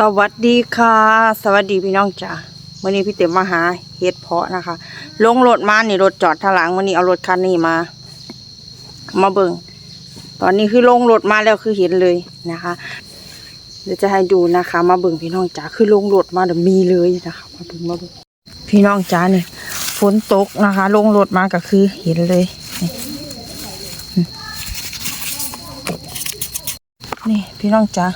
สวัสดีค่ะ สวัสดีพี่น้องจ้าวันนี้พี่เต็มมาหาเฮ็ดเพาะนะคะ ลงรถมานี่รถจอดทางหลังวันนี้เอารถคันนี้มา มาเบิ่งตอนนี้คือลงรถมาแล้วคือเห็นเลยนะคะ เดี๋ยวจะให้ดูนะคะ มาเบิ่งพี่น้องจ๋าคือลงรถมาเดี๋ยวมีเลยนะคะมาเบิ่งมาเบิ่งพี่น้องจ๋าเนี่ยฝนตกนะคะ ลงรถมาก็คือเห็นเลยนี่นี่พี่น้องจ๋า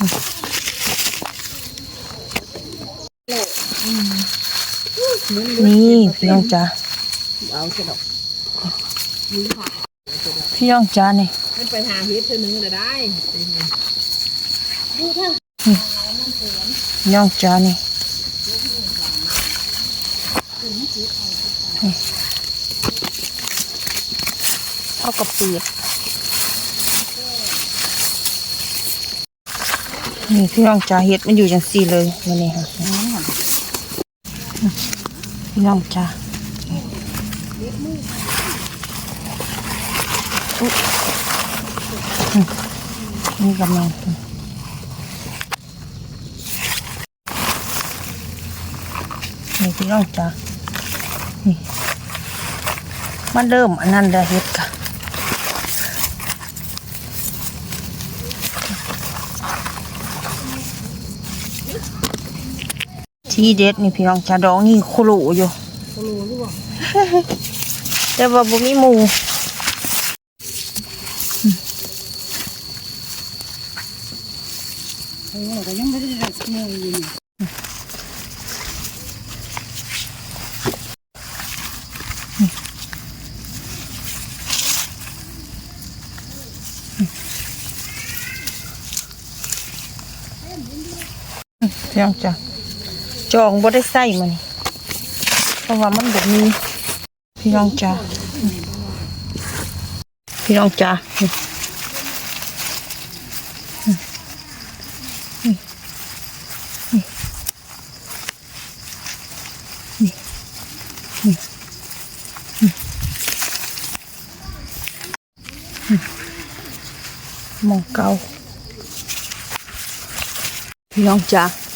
นี่พี่น้องจ๋าเอาเสร็จดอกพี่น้องจ๋านี่มันไปหาเฮ็ดเนึงเลยได้พี่น้องจ๋านี่นี่เอากระปีบ นี่พี่น้องจ๋าเห็ดมันอยู่จังสี่เลยวันนี้ค่ะพี่น้องจ๋าอุ๊ยนี่กำลังนี่พี่น้องจ้ะนี่มันเริ่มอันนั้นได้เฮ็ดค่ะ ทีเด็ดนี่พี่น้องจ้ะดองนี่โคโลอยู่โคโลหรือเปล่าแต่ว่าบ่มีหมูเออแต่ยังไม่ได้ได้เงินอยู่นี่พี่น้องจ้ะ จองบ่ได้ใส่มันเพราะว่ามันบ่มีพี่น้องจ้ะพี่น้องจ้ะนี่หมองเก่าพี่น้องจ๋านี่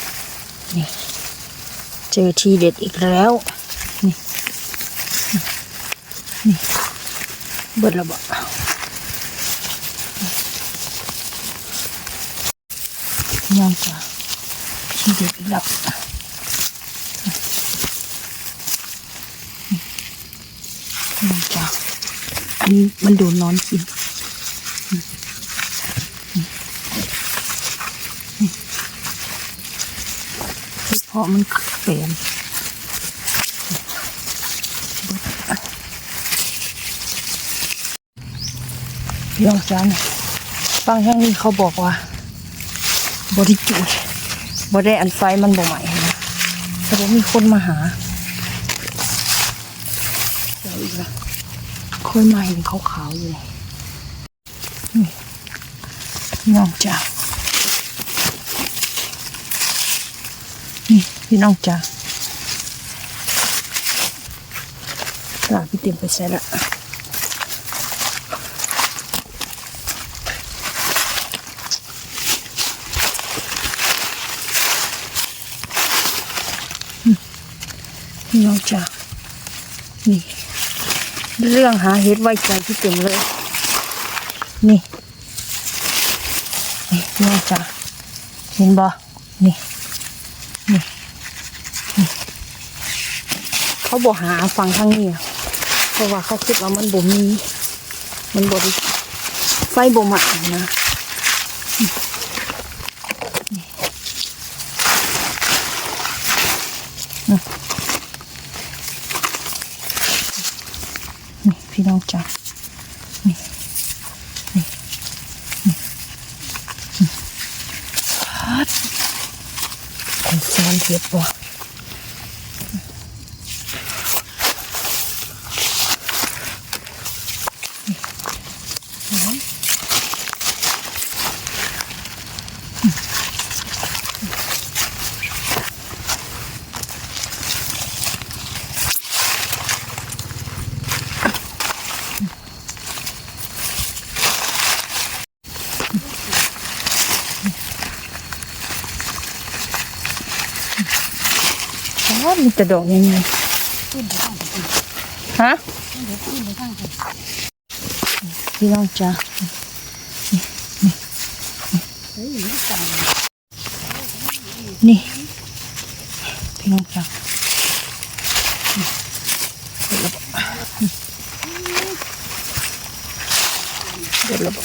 เจอทีเด็ดอีกแล้ว นี่นี่เบิดระเบาพี่น้องจ๋าทีเด็ดอีกแล้วพี่น้องจ๋าอันนี้มันโดนนอนกิน พราะมันเปลี่ยนพี่น้องจ้าเนี่ยฟังแห่งนี้เขาบอกว่าบริจูดบได้อันไฟมันบ่ใหม่นะแต่ว่ามีคนมาหาเดี๋ยวอีกละเคยมาเห็นขาวๆอยู่เลยนี่พี่น้องจ้า นี่พี่น้องจ้าตลาพี่เต็มไปใส่ละพี่น้องจ้านี่ เรื่องหาเห็ดไว้ใจพี่เต็มเลย นี่ นี่พี่น้องจ้าเห็นบ่นี่ เขาบอกหาฟังทางนี้อะเพราะว่าเขาคิดว่ามันบ่มี มันบ่ได้ไฟบ่มานะนี่นี่พี่น้องจ้ะนี่นี่นี่ฮัด เป็น มีแต่ดอกยังไงขึ้นไปข้างกันฮะขึ้นไปข้างกันพี่น้องจ้าเฮ้ยนี่ตายนี่ พี่น้องจ้าเดี๋ยวระบบ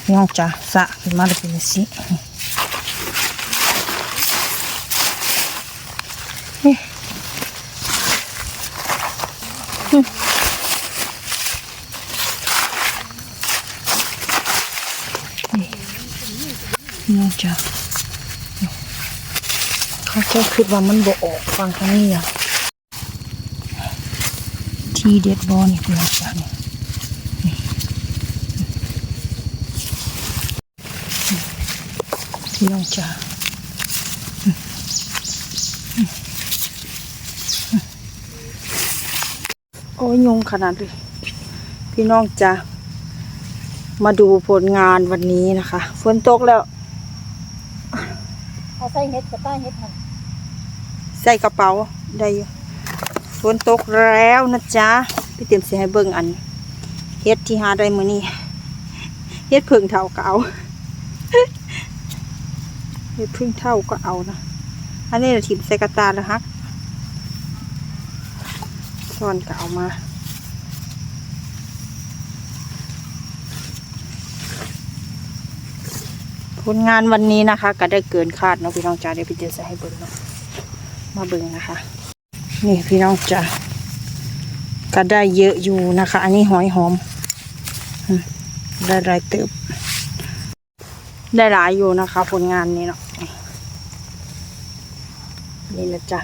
พี่ น้องจ้าสะขึ้นมาเลยเป็นสิน่าจะเขาจะคิดว่ามันบ่ออกฟังทางนี้อะ ที่เด็ดบอนี่พี่น้องจ้ะนี่นี่ พี่น้องจ้ะโอ้ยยุงขนาดเลยพี่น้องจ้ะมาดูผลงานวันนี้นะคะ ฝนตกแล้วเอาใส่เห็ดกับใต้เห็ดมันใส่กระเป๋าได้อยู่ฝนตกแล้วนะจ๊ะพี่เตรียมสิให้เบิ่งอันเฮ็ดที่หาได้มื้อนี้เฮ็ดพึ่งเท่าก็เอา เฮ็ดพึ่งเท่าก็เอานะ อันนี้เราถิ่มใส่กระตาแล้วฮักซ่อนก็เอามาผลงานวันนี้นะคะ ก็ได้เกินคาดเนาะพี่น้องจ๋าเดี๋ยวพี่เตรียมใส่ให้เบิ่งเนาะมาเบิ่งนะคะ นี่พี่น้องจ้ะก็ได้เยอะอยู่นะคะ อันนี้หอยหอมได้หลายเติบ ได้หลายอยู่นะคะ ผลงานนี้เนาะนี่นะจ๊ะ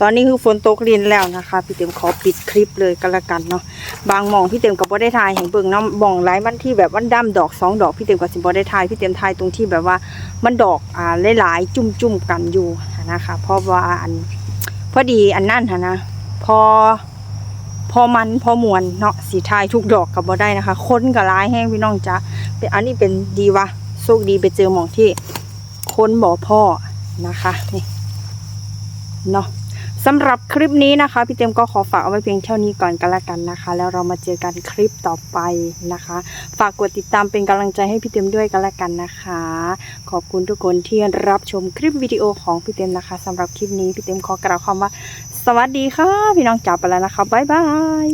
ตอนนี้คือฝนตกลินแล้วนะคะ พี่เต็มขอปิดคลิปเลยก็แล้วกันเนาะบางมองพี่เต็มก็บ่ได้ถ่ายให้เบิ่งนาะบ่องหลายมันที่แบบมันดำดอกสองดอกพี่เต็มก็สิบ่ได้ถ่ายพี่เต็มถ่ายตรงที่แบบว่ามันดอกอ่าหลายๆจุ่มๆกันอยู่นะคะ เพราะว่าอันพอดีอันนั่นนะพอพอมันพอมวนเนาะสีทายทุกดอกกับบ่ได้นะคะ ค้นกับร้ายแห้งพี่น้องจ้ะเป็นอันนี้เป็นดีวะ คดีไปเจอหมองที่คนบ่อพ่อนะคะนี่เนาะสำหรับคลิปนี้นะคะ พี่เต็มก็ขอฝากเอาไว้เพียงเท่านี้ก่อนกันละกันนะคะ แล้วเรามาเจอกันคลิปต่อไปนะคะ ฝากกดติดตามเป็นกำลังใจให้พี่เต็มด้วยกันละกันนะคะ ขอบคุณทุกคนที่รับชมคลิปวิดีโอของพี่เต็มนะคะสำหรับคลิปนี้พี่เต็มขอกล่าวคำว่า สวัสดีค่ะ พี่น้องจ๋าไปแล้วนะคะบ๊ายบาย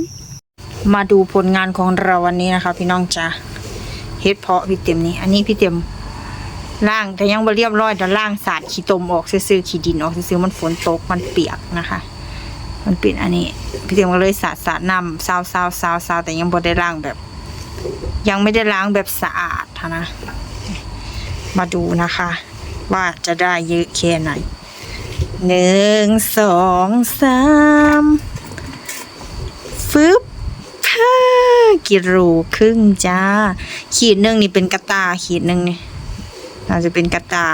มาดูผลงานของเราวันนี้นะคะ พี่น้องจ๋า เฮ็ดเพาะพี่เต็มนี่อันนี้พี่เต็มล่างแต่ยังบ่เรียบร้อยเดี๋ยวล่างสาดขี้ตมออกซื่อๆขี้ดินออกซื่อๆมันฝนตกมันเปียกนะคะ มันเป็นอันนี้ พี่เต็มก็เลยสาดสาดน้ำซาวซาวซาวซาวแต่ยังบ่ได้ล้างแบบ ยังไม่ได้ล้างแบบสะอาดนะ มาดูนะคะ ว่าจะได้เยอะแค่ไหนหนึ่งสองสามฟึบห้ากิโลครึ่งจ้า ขีดหนึ่งนี่เป็นกระตา ขีดหนึ่งนี่น่าจะเป็นกระตา